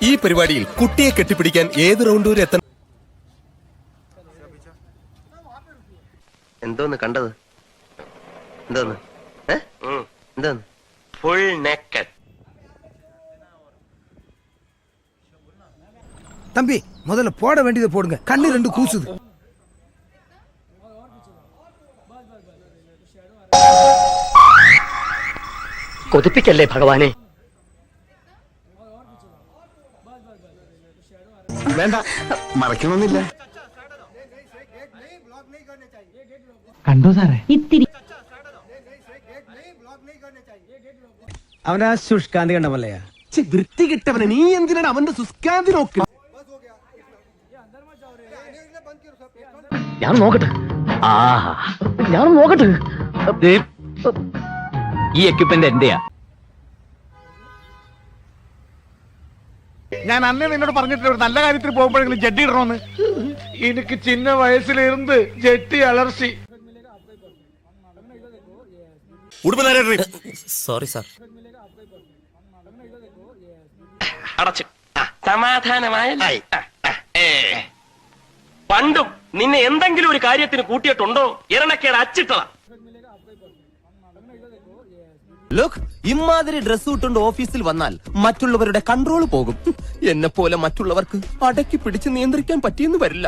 ഈ പരിപാടിയിൽ കുട്ടിയെ കെട്ടിപ്പിടിക്കാൻ ഏത് റൗണ്ട് വരെ എത്തണം എന്തോന്ന് കണ്ടത് എന്തോന്ന് ഏ? എന്തോന്ന് ഫുൾ നെക്കഡ് தம்பி முதல்ல போட வேண்டியதை போடுங்க கண்ணு ரெண்டு கூசுது കൊതിപ്പിക്കല്ലേ ഭഗവാനെ വേണ്ട മറക്കണമെന്നില്ല ഇത്തിരി അവനാ ശുഷ്കാന്തി കണ്ടമല്ലയാ. വൃത്തി കിട്ടവനെ നീ എന്തിനാണ് അവന്റെ സുഷ്കാന്തി നോക്ക് ഞാൻ നോക്കട്ടെ. ആഹാ. ഞാൻ നോക്കട്ടെ. ഈ എക്യുപ്മെന്റ് എന്റെയാ. ഞാൻ അന്നേ നിന്നോട് പറഞ്ഞിട്ടില്ല ഒരു നല്ല കാര്യത്തിൽ പോകുമ്പോഴെങ്കിലും ജഡ്ഡി ഇടണമെന്ന് എനിക്ക് ചിന്ന വയസ്സിലിരുന്ന് ജെട്ടി അലർച്ചി. Sorry sir. അടച്ചു. ഏ. പണ്ടും നിന്നെ എന്തെങ്കിലും ഒരു കാര്യത്തിന് കൂട്ടിയിട്ടുണ്ടോ? ഇരണക്കേട് അച്ചിട്ടതാ. ലുക്ക് ഇമാതിരി ഡ്രസ് ഇട്ടുകൊണ്ട് ഓഫീസിൽ വന്നാൽ മറ്റുള്ളവരുടെ കൺട്രോൾ പോകും. എന്നെ പോലെ മറ്റുള്ളവർക്ക് അടക്കി പിടിച്ച് നിയന്ത്രിക്കാൻ പറ്റിയെന്ന് വരില്ല.